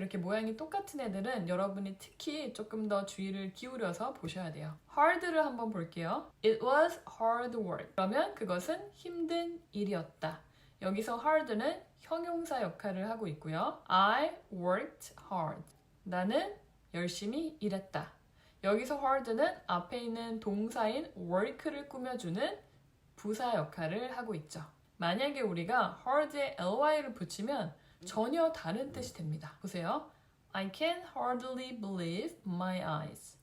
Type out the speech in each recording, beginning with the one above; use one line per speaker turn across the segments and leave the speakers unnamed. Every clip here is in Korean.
이렇게 모양이 똑같은 애들은 여러분이 특히 조금 더 주의를 기울여서 보셔야 돼요. hard를 한번 볼게요. It was hard work. 그러면 그것은 힘든 일이었다. 여기서 hard는 형용사 역할을 하고 있고요. I worked hard. 나는 열심히 일했다. 여기서 hard는 앞에 있는 동사인 work를 꾸며주는 부사 역할을 하고 있죠. 만약에 우리가 hard에 ly를 붙이면 전혀 다른 뜻이 됩니다. 보세요. I can hardly believe my eyes.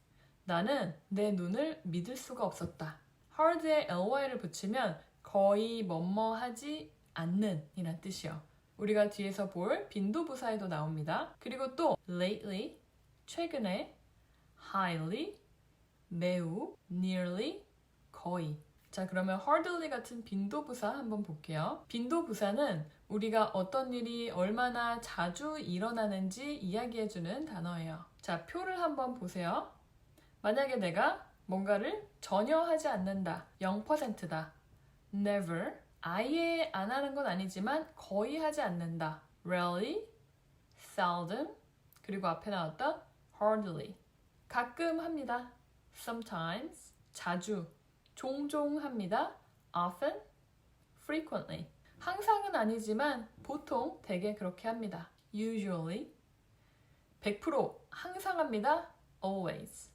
나는 내 눈을 믿을 수가 없었다. hard에 ly를 붙이면 거의 뭐뭐하지 않는 이란 뜻이요. 우리가 뒤에서 볼 빈도부사에도 나옵니다. 그리고 또 lately, 최근에 highly, 매우, nearly, 거의. 자, 그러면 hardly 같은 빈도부사 한번 볼게요. 빈도부사는 우리가 어떤 일이 얼마나 자주 일어나는지 이야기해주는 단어예요. 자, 표를 한번 보세요. 만약에 내가 뭔가를 전혀 하지 않는다. 0%다. never. 아예 안 하는 건 아니지만 거의 하지 않는다. rarely, seldom, 그리고 앞에 나왔던 hardly. 가끔 합니다. sometimes, 자주, 종종 합니다. often, frequently. 항상은 아니지만 보통 대개 그렇게 합니다. usually. 100% 항상 합니다. always.